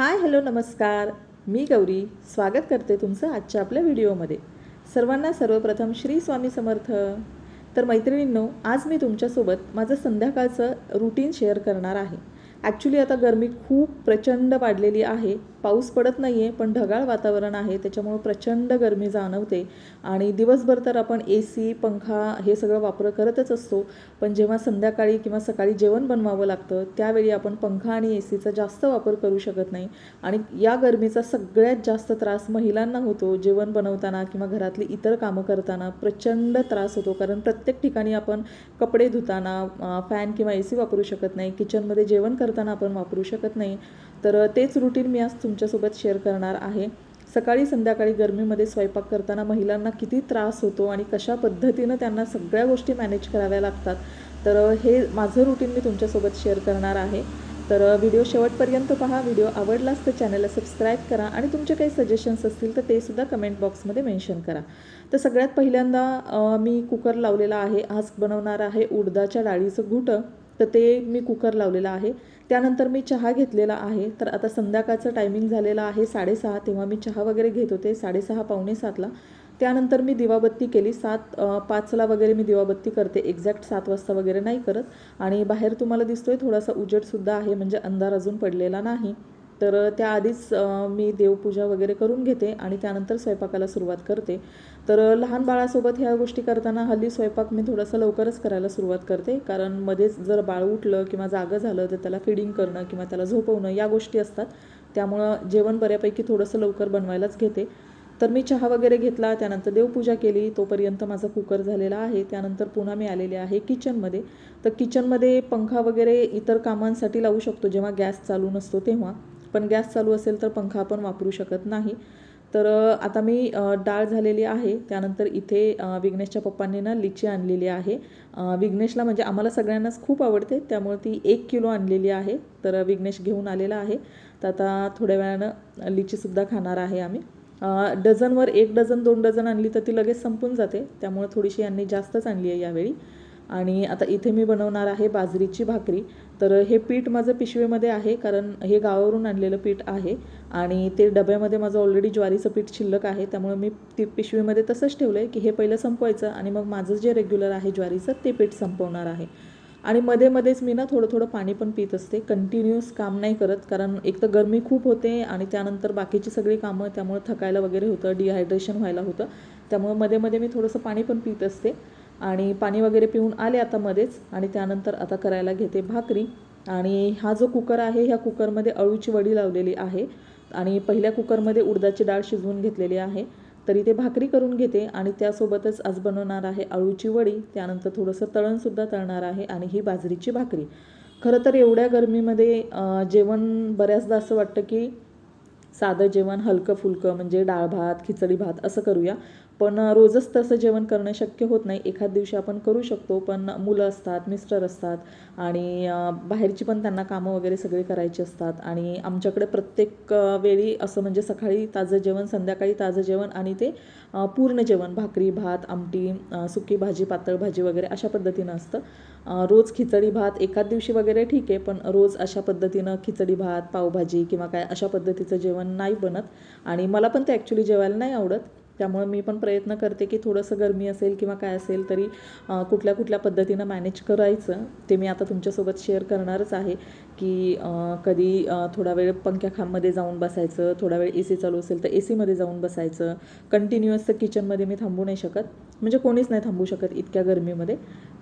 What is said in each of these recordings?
Hi hello नमस्कार. मी गौरी. स्वागत करते तुमचं आजच्या आपल्या व्हिडिओमध्ये. सर्वांना सर्वप्रथम श्री स्वामी समर्थ. तर मैत्रिणींनो आज मी तुमच्यासोबत माझं संध्याकाळचं रुटीन शेअर करणार आहे. ॲक्च्युली आता गरमी खूप प्रचंड वाढलेली आहे. पाऊस पडत नाही आहे पण ढगाळ वातावरण आहे त्याच्यामुळं प्रचंड गरमी जाणवते. आणि दिवसभर तर आपण ए सी पंखा हे सगळं वापर करतच असतो. पण जेव्हा संध्याकाळी किंवा सकाळी जेवण बनवावं लागतं त्यावेळी आपण पंखा आणि ए सीचा जास्त वापर करू शकत नाही. आणि या गरमीचा सगळ्यात जास्त त्रास महिलांना होतो. जेवण बनवताना किंवा घरातली इतर कामं करताना प्रचंड त्रास होतो. कारण प्रत्येक ठिकाणी आपण कपडे धुताना फॅन किंवा ए सी वापरू शकत नाही. किचनमध्ये जेवण करताना आपण वापरू शकत नाही. तर तेच रुटीन मी आज तुमच्यासोबत शेअर करणार आहे. सकाळी संध्याकाळी गरमीमध्ये स्वयंपाक करताना महिलांना किती त्रास होतो आणि कशा पद्धतीनं त्यांना सगळ्या गोष्टी मॅनेज कराव्या लागतात? तर हे माझं रुटीन मी तुमच्यासोबत शेअर करणार आहे. तर व्हिडिओ शेवटपर्यंत पहा. व्हिडिओ आवडलाच तर चॅनलला सबस्क्राईब करा आणि तुमचे काही सजेशन्स असतील तर ते सुद्धा कमेंट बॉक्समध्ये मेन्शन करा. तर सगळ्यात पहिल्यांदा मी कुकर लावलेला आहे. आज बनवणार आहे उडदाच्या डाळीचं घुटं. तर ते मी कुकर लावलेलं आहे. त्यानंतर मी चहा घेतलेला आहे. तर आता संध्याकाळचं टायमिंग झालेलं आहे साडेसहा. तेव्हा मी चहा वगैरे घेत होते साडेसहा पावणे सातला. त्यानंतर मी दिवाबत्ती केली. सात पाचला वगैरे मी दिवाबत्ती करते. एक्झॅक्ट सात वाजता वगैरे नाही करत. आणि बाहेर तुम्हाला दिसतोय थोडासा उजेडसुद्धा आहे. म्हणजे अंधार अजून पडलेला नाही. तर त्याआधीच मी देवपूजा वगैरे करून घेते आणि त्यानंतर स्वयंपाकाला सुरुवात करते. तर लहान बाळासोबत ह्या गोष्टी करताना हल्ली स्वयंपाक मी थोडंसं लवकरच करायला सुरुवात करते. कारण मध्येच जर बाळ उठलं किंवा जागं झालं तर त्याला फिडिंग करणं किंवा त्याला झोपवणं या गोष्टी असतात. त्यामुळं जेवण बऱ्यापैकी थोडंसं लवकर बनवायलाच घेते. तर मी चहा वगैरे घेतला त्यानंतर देवपूजा केली तोपर्यंत माझा कुकर झालेला आहे. त्यानंतर पुन्हा मी आलेले आहे किचनमध्ये. तर किचनमध्ये पंखा वगैरे इतर कामांसाठी लावू शकतो जेव्हा गॅस चालू नसतो तेव्हा. पण गॅस चालू असेल तर पंखा आपण वापरू शकत नाही. तर आता मी डाळ झालेली आहे. त्यानंतर इथे विघ्नेशच्या पप्पांनी ना लिची आणलेली आहे. विघ्नेशला म्हणजे आम्हाला सगळ्यांनाच खूप आवडते. त्यामुळे ती एक किलो आणलेली आहे. तर विघ्नेश घेऊन आलेला आहे. तर आता थोड्या वेळानं लिचीसुद्धा खाणार आहे आम्ही. डझनवर एक डझन दोन डझन आणली तर ती लगेच संपून जाते. त्यामुळे थोडीशी यांनी जास्तच आणली आहे यावेळी. आणि आता इथे मी बनवणार आहे बाजरीची भाकरी. तर हे पीठ माझं पिशवीमध्ये आहे कारण हे गावावरून आणलेलं पीठ आहे आणि ते डब्यामध्ये माझं ऑलरेडी ज्वारीचं पीठ शिल्लक आहे. त्यामुळे मी ती पिशवीमध्ये तसंच ठेवलं आहे की हे पहिलं संपवायचं आणि मग माझं जे रेग्युलर आहे ज्वारीचं ते पीठ संपवणार आहे. आणि मध्ये मध्येच मी ना थोडं थोडं पाणी पण पित असते. कंटिन्युअस काम नाही करत कारण एक तर गरमी खूप होते आणि त्यानंतर बाकीची सगळी कामं त्यामुळे थकायला वगैरे होतं डिहायड्रेशन व्हायला होतं. त्यामुळे मध्ये मध्ये मी थोडंसं पाणी पण पित असते. आणि पाणी वगैरे पिऊन आले आता मध्येच. आणि त्यानंतर आता करायला घेते भाकरी. आणि हा जो कुकर आहे ह्या कुकरमध्ये अळूची वडी लावलेली आहे. आणि पहिल्या कुकरमध्ये उडदाची डाळ शिजवून घेतलेली आहे. तरी ते भाकरी करून घेते आणि त्यासोबतच आज बनवणार आहे अळूची वडी. त्यानंतर थोडंसं तळणसुद्धा तळणार आहे आणि ही बाजरीची भाकरी. खरं तर एवढ्या गरमीमध्ये जेवण बऱ्याचदा असं वाटतं की साधं जेवण हलकं फुलकं म्हणजे डाळ भात खिचडी भात असं करूया. पण रोजच तसं जेवण करणं शक्य होत नाही. एखाद दिवशी आपण करू शकतो पण मुलं असतात मिस्टर असतात आणि बाहेरची पण त्यांना कामं वगैरे सगळी करायची असतात आणि आमच्याकडे प्रत्येक वेळी असं म्हणजे सकाळी ताजं जेवण संध्याकाळी ताजं जेवण आणि ते पूर्ण जेवण भाकरी भात आमटी सुकी भाजी पातळ भाजी वगैरे अशा पद्धतीनं असतं. रोज खिचडी भात एकाच दिवशी वगैरे ठीक आहे पण रोज अशा पद्धतीनं खिचडी भात पावभाजी किंवा काय अशा पद्धतीचं जेवण नाही बनत आणि मला पण ते ॲक्च्युली जेवायला नाही आवडत. त्यामुळे मी पण प्रयत्न करते की थोडंसं गरमी असेल किंवा काय असेल तरी कुठल्या कुठल्या पद्धतीनं मॅनेज करायचं ते मी आता तुमच्यासोबत शेअर करणारच आहे की कधी थोडा वेळ पंख्याखांमध्ये जाऊन बसायचं थोडा वेळ ए सी चालू असेल तर ए सीमध्ये जाऊन बसायचं कंटिन्युअस तर किचनमध्ये मी थांबू नाही शकत. म्हणजे कोणीच नाही थांबू शकत इतक्या गरमीमध्ये.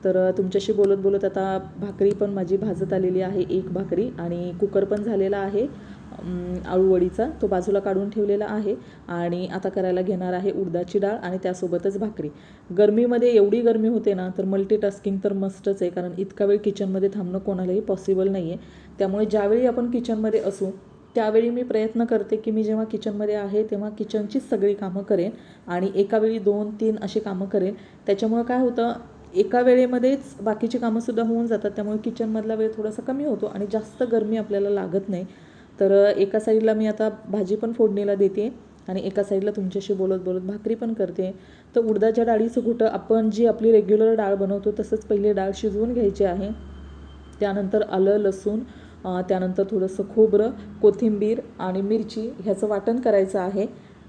तर तुमच्याशी बोलत बोलत आता भाकरी पण माझी भाजत आलेली आहे एक भाकरी आणि कुकर पण झालेला आहे. आळूवडीचा तो बाजूला काढून ठेवलेला आहे आणि आता करायला घेणार आहे उडदाची डाळ आणि त्यासोबतच भाकरी. गरमीमध्ये एवढी गरमी होते ना तर मल्टीटास्किंग तर मस्टच आहे कारण इतका वेळ किचनमध्ये थांबणं कोणालाही पॉसिबल नाही आहे त्यामुळे ज्यावेळी आपण किचनमध्ये असू त्यावेळी मी प्रयत्न करते की मी जेव्हा किचनमध्ये आहे तेव्हा किचनचीच सगळी कामं करेन आणि एका वेळी दोन तीन अशी कामं करेन. त्याच्यामुळं काय होतं एका वेळेमध्येच बाकीची कामंसुद्धा होऊन जातात त्यामुळे किचनमधला वेळ थोडासा कमी होतो आणि जास्त गरमी आपल्याला लागत नाही. तर एका साईडला मी आता भाजी पण फोडणीला देते आणि एका साईडला तुमच्याशी बोलत बोलत भाकरी पण करते. तर उडदाच्या डाळीचं कुठं आपण जी आपली रेग्युलर डाळ बनवतो तसंच पहिले डाळ शिजवून घ्यायची आहे. त्यानंतर आलं लसूण त्यानंतर थोडंसं खोबरं कोथिंबीर आणि मिरची ह्याचं वाटण करायचं आहे.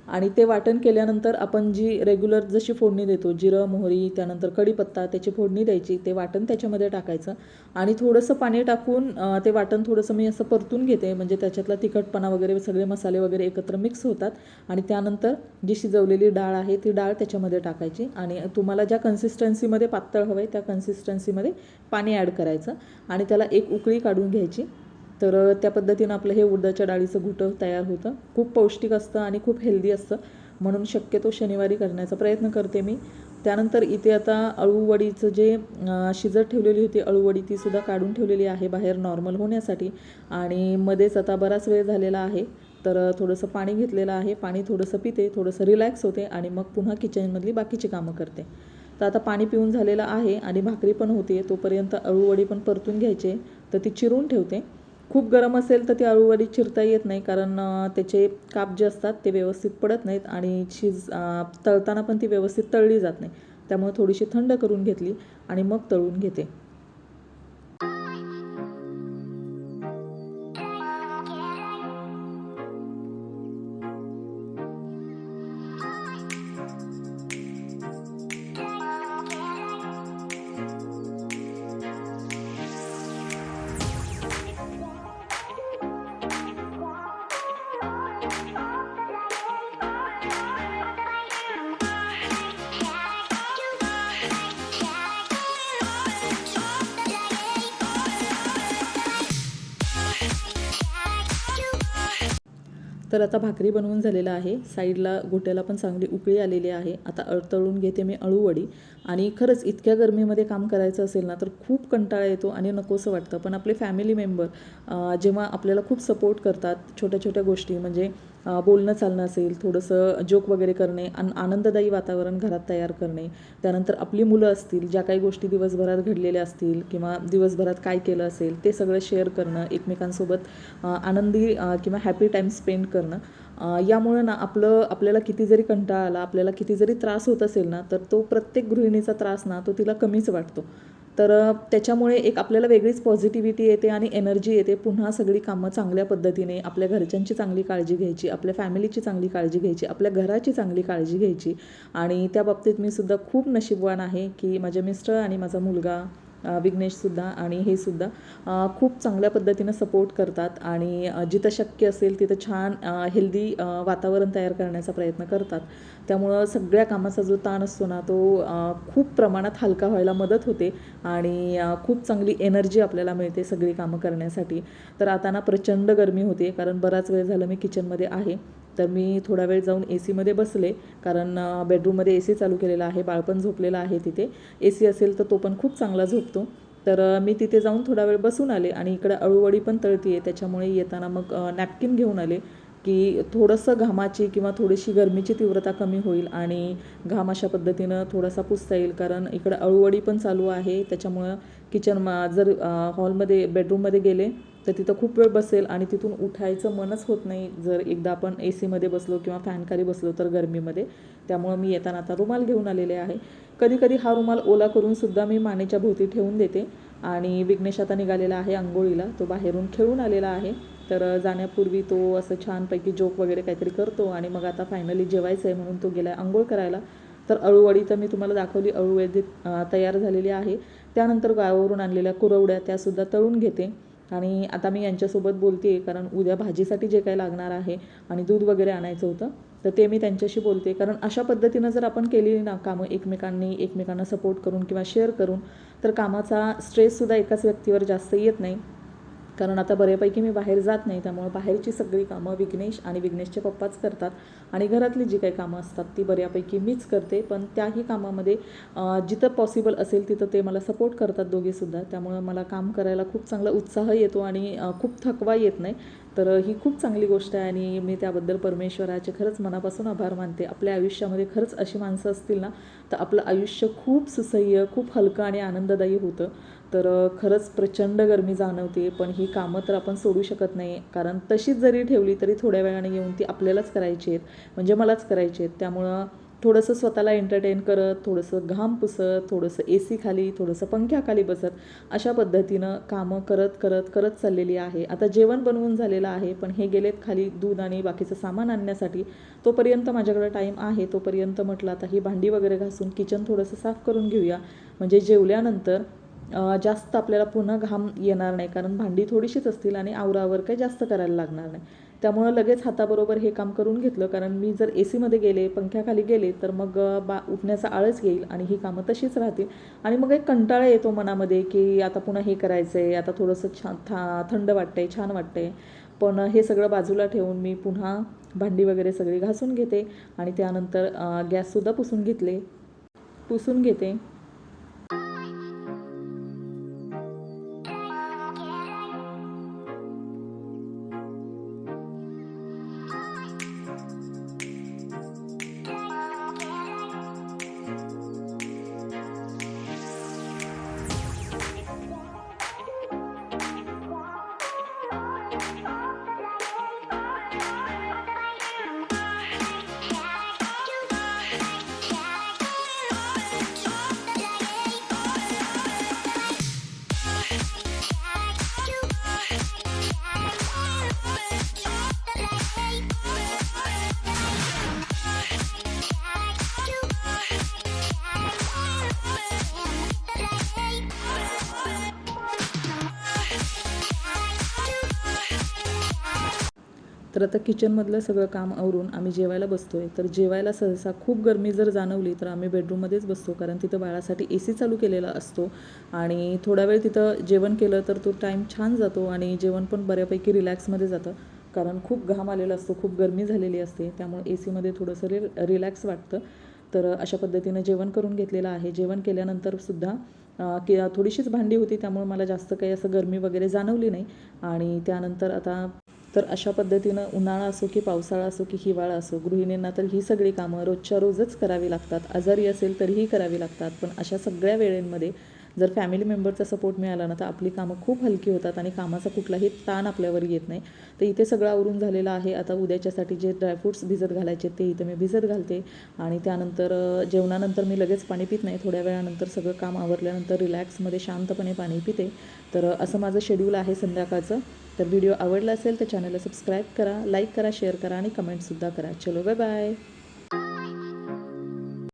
आणि ते वाटण केल्यानंतर आपण जी रेग्युलर जशी फोडणी देतो जिरं मोहरी त्यानंतर कढीपत्ता त्याची फोडणी द्यायची ते वाटण त्याच्यामध्ये टाकायचं. आणि थोडंसं पाणी टाकून ते वाटण थोडंसं मी असं परतून घेते. म्हणजे त्याच्यातला तिखटपणा वगैरे सगळे मसाले वगैरे एकत्र मिक्स होतात. आणि त्यानंतर जी शिजवलेली डाळ आहे ती डाळ त्याच्यामध्ये टाकायची. आणि तुम्हाला ज्या कन्सिस्टन्सीमध्ये पातळ हवं आहे त्या कन्सिस्टन्सीमध्ये पाणी ॲड करायचं. आणि त्याला एक उकळी काढून घ्यायची. तर त्या पद्धतीनं आपलं हे उडदाच्या डाळीचं घुटं तयार होतं. खूप पौष्टिक असतं आणि खूप हेल्दी असतं. म्हणून शक्यतो शनिवारी करण्याचा प्रयत्न करते मी. त्यानंतर इथे आता अळूवडीचं जे शिजत ठेवलेली होती अळूवडी ती सुद्धा काढून ठेवलेली आहे बाहेर नॉर्मल होण्यासाठी. आणि मध्येच आता बराच वेळ झालेला आहे. तर थोडंसं पाणी घेतलेलं आहे. पाणी थोडंसं पिते थोडंसं रिलॅक्स होते आणि मग पुन्हा किचनमधली बाकीची कामं करते. तर आता पाणी पिऊन झालेलं आहे आणि भाकरी पण होते तोपर्यंत अळूवडी पण परतून घ्यायचे. तर ती चिरून ठेवते. खूप गरम असेल तर ती अळूवडी चिरता येत नाही कारण त्याचे काप जे असतात ते व्यवस्थित पडत नाहीत आणि शिज तळताना पण ती व्यवस्थित तळली जात नाही. त्यामुळे थोडीशी थंड करून घेतली आणि मग तळून घेते. तर आता भाकरी बनवून झालेलं आहे. साईडला गोट्याला पण चांगली उकळी आलेली आहे. आता अळतळून घेते मी अळूवडी. आणि खरंच इतक्या गरमीमध्ये काम करायचं असेल ना तर खूप कंटाळा येतो आणि नकोसं वाटतं. पण आपले फॅमिली मेंबर जेव्हा आपल्याला खूप सपोर्ट करतात छोट्या छोट्या गोष्टी म्हणजे बोलणं चालणं असेल थोडंसं जोक वगैरे करणे आन आनंददायी वातावरण घरात तयार करणे त्यानंतर आपली मुलं असतील ज्या काही गोष्टी दिवसभरात घडलेल्या असतील किंवा दिवसभरात काय केलं असेल ते सगळं शेअर करणं एकमेकांसोबत आनंदी किंवा हॅपी टाईम स्पेंड करणं यामुळं ना आपलं आपल्याला किती जरी कंटाळा आला आपल्याला किती जरी त्रास होत असेल ना तर तो प्रत्येक गृहिणीचा त्रास ना तो तिला कमीच वाटतो. तर त्याच्यामुळे एक आपल्याला वेगळीच पॉझिटिव्हिटी येते आणि एनर्जी येते. पुन्हा सगळी कामं चांगल्या पद्धतीने आपल्या घरच्यांची चांगली काळजी घ्यायची आपल्या फॅमिलीची चांगली काळजी घ्यायची आपल्या घराची चांगली काळजी घ्यायची. आणि त्या बाबतीत मी सुद्धा खूप नशीबवान आहे की माझे मिस्टर आणि माझा मुलगा विघ्नेशसुद्धा आणि हे सुद्धा खूप चांगल्या पद्धतीनं सपोर्ट करतात आणि जिथं शक्य असेल तिथं छान हेल्दी वातावरण तयार करण्याचा प्रयत्न करतात. त्यामुळं सगळ्या कामाचा जो ताण असतो ना तो खूप प्रमाणात हलका व्हायला मदत होते आणि खूप चांगली एनर्जी आपल्याला मिळते सगळी कामं करण्यासाठी. तर आता ना प्रचंड गरमी होते कारण बराच वेळ झालं मी किचनमध्ये आहे. तर मी थोडा वेळ जाऊन ए सीमध्ये बसले कारण बेडरूममध्ये ए सी चालू केलेला आहे बाळपण झोपलेलं आहे तिथे. ए सी असेल तर तो पण खूप चांगला झोपतो. तर मी तिथे जाऊन थोडा वेळ बसून आले आणि इकडे अळूवडी पण तळती त्याच्यामुळे येताना मग नॅपकिन घेऊन आले की थोडंसं घामाची किंवा थोडीशी गरमीची तीव्रता कमी होईल आणि घाम अशा पद्धतीनं थोडासा पुसता येईल कारण इकडं अळूवडी पण चालू आहे. त्याच्यामुळं किचन मा जर हॉलमध्ये बेडरूममध्ये गेले तर तिथं खूप वेळ बसेल आणि तिथून उठायचं मनच होत नाही. जर एकदा आपण ए सीमध्ये बसलो किंवा फॅनखाली बसलो तर गरमीमध्ये. त्यामुळं मी येताना आता रुमाल घेऊन आलेले आहे. कधी कधी हा रुमाल ओला करून सुद्धा मी मानेच्या भोवती ठेवून देते. आणि विघ्नेश आता निघालेला आहे आंघोळीला. तो बाहेरून खेळून आलेला आहे. तर जाण्यापूर्वी तो असं छानपैकी जोक वगैरे काहीतरी करतो आणि मग आता फायनली जेवायचं आहे म्हणून तो गेला आहे आंघोळ करायला. तर अळूवडी तर मी तुम्हाला दाखवली. अळूवडी तयार झालेली आहे. त्यानंतर गावावरून आणलेल्या कुरवड्या त्यासुद्धा तळून घेते. आणि आता मी यांच्यासोबत बोलते आहे कारण उद्या भाजीसाठी जे काही लागणार आहे आणि दूध वगैरे आणायचं होतं तर ते मी त्यांच्याशी बोलते कारण अशा पद्धतीनं जर आपण केलेली ना कामं एकमेकांनी एकमेकांना सपोर्ट करून किंवा शेअर करून तर कामाचा स्ट्रेससुद्धा एकाच व्यक्तीवर जास्त येत नाही. कारण आता बऱ्यापैकी मी बाहेर जात नाही त्यामुळे बाहेरची सगळी कामं विघ्नेश आणि विघ्नेशचे पप्पाच करतात आणि घरातली जी काही कामं असतात ती बऱ्यापैकी मीच करते पण त्याही कामामध्ये जिथं पॉसिबल असेल तिथं ते मला सपोर्ट करतात दोघेसुद्धा त्यामुळं मला काम करायला खूप चांगला उत्साह येतो आणि खूप थकवा येत नाही. तर ही खूप चांगली गोष्ट आहे आणि मी त्याबद्दल परमेश्वराचे खरंच मनापासून आभार मानते. आपल्या आयुष्यामध्ये खरंच अशी माणसं असतील ना तर आपलं आयुष्य खूप सुसह्य खूप हलकं आणि आनंददायी होतं. तर खरंच प्रचंड गरमी जाणवते पण ही कामं तर आपण सोडू शकत नाही. कारण तशीच जरी ठेवली तरी थोड्या वेळाने येऊन ती आपल्यालाच करायची आहेत. म्हणजे मलाच करायची आहेत. त्यामुळं थोडंसं स्वतःला एंटरटेन करत थोडंसं घाम पुसत थोडंसं ए सी खाली थोडंसं पंख्याखाली बसत अशा पद्धतीनं कामं करत करत करत चाललेली आहे. आता जेवण बनवून झालेलं आहे पण हे गेलेत खाली दूध आणि बाकीचं सामान आणण्यासाठी. तोपर्यंत माझ्याकडे टाईम आहे. तोपर्यंत म्हटलं आता ही भांडी वगैरे घासून किचन थोडंसं साफ करून घेऊया. म्हणजे जेवल्यानंतर जास्त आपल्याला पुन्हा घाम येणार नाही कारण भांडी थोडीशीच असतील आणि आवरावर काही जास्त करायला लागणार नाही. त्यामुळं लगेच हाताबरोबर हे काम करून घेतलं कारण मी जर ए सीमध्ये गेले पंख्याखाली गेले तर मग बा उठण्याचा आळस येईल आणि ही कामं तशीच राहतील. आणि मग एक कंटाळा येतो मनामध्ये की आता पुन्हा हे करायचं आहे आता थोडंसं छान था थंड वाटतंय छान वाटतंय. पण हे सगळं बाजूला ठेवून मी पुन्हा भांडी वगैरे सगळी घासून घेते आणि त्यानंतर गॅससुद्धा पुसून घेतले पुसून घेते. तर आता किचनमधलं सगळं काम आवरून आम्ही जेवायला बसतो आहे तर जेवायला सहसा खूप गरमी जर जाणवली तर आम्ही बेडरूममध्येच बसतो. कारण तिथं बाळासाठी ए सी चालू केलेला असतो. आणि थोडा वेळ तिथं जेवण केलं तर तो टाईम छान जातो आणि जेवण पण बऱ्यापैकी रिलॅक्समध्ये जातं. कारण खूप घाम आलेला असतो खूप गरमी झालेली असते. त्यामुळे ए सीमध्ये थोडंसं रि रिलॅक्स वाटतं. तर अशा पद्धतीनं जेवण करून घेतलेलं आहे. जेवण केल्यानंतर सुद्धा की थोडीशीच भांडी होती त्यामुळे मला जास्त काही असं गरमी वगैरे जाणवली नाही. आणि त्यानंतर आता तर अशा पद्धतीनं उन्हाळा असो की पावसाळा असो की हिवाळा असो गृहिणींना तर ही सगळी कामं रोजच्या रोजच करावी लागतात. आजारी असेल तरीही करावी लागतात. पण अशा सगळ्या वेळेंमध्ये जर फॅमिली मेंबरचा सपोर्ट मिळाला ना तर आपली कामं खूप हलकी होतात आणि कामाचा कुठलाही ताण आपल्यावर येत नाही. तर इथे सगळं आवरून झालेलं आहे. आता उद्याच्यासाठी जे ड्रायफ्रूट्स भिजत घालायचे ते इथं मी भिजत घालते. आणि त्यानंतर जेवणानंतर मी लगेच पाणी पित नाही. थोड्या वेळानंतर सगळं काम आवरल्यानंतर रिलॅक्समध्ये शांतपणे पाणी पिते. तर असं माझं शेड्यूल आहे संध्याकाळचं. तर व्हिडिओ आवडला असेल तर चॅनलला सबस्क्राईब करा लाईक करा शेअर करा आणि कमेंटसुद्धा करा. चलो बाय बाय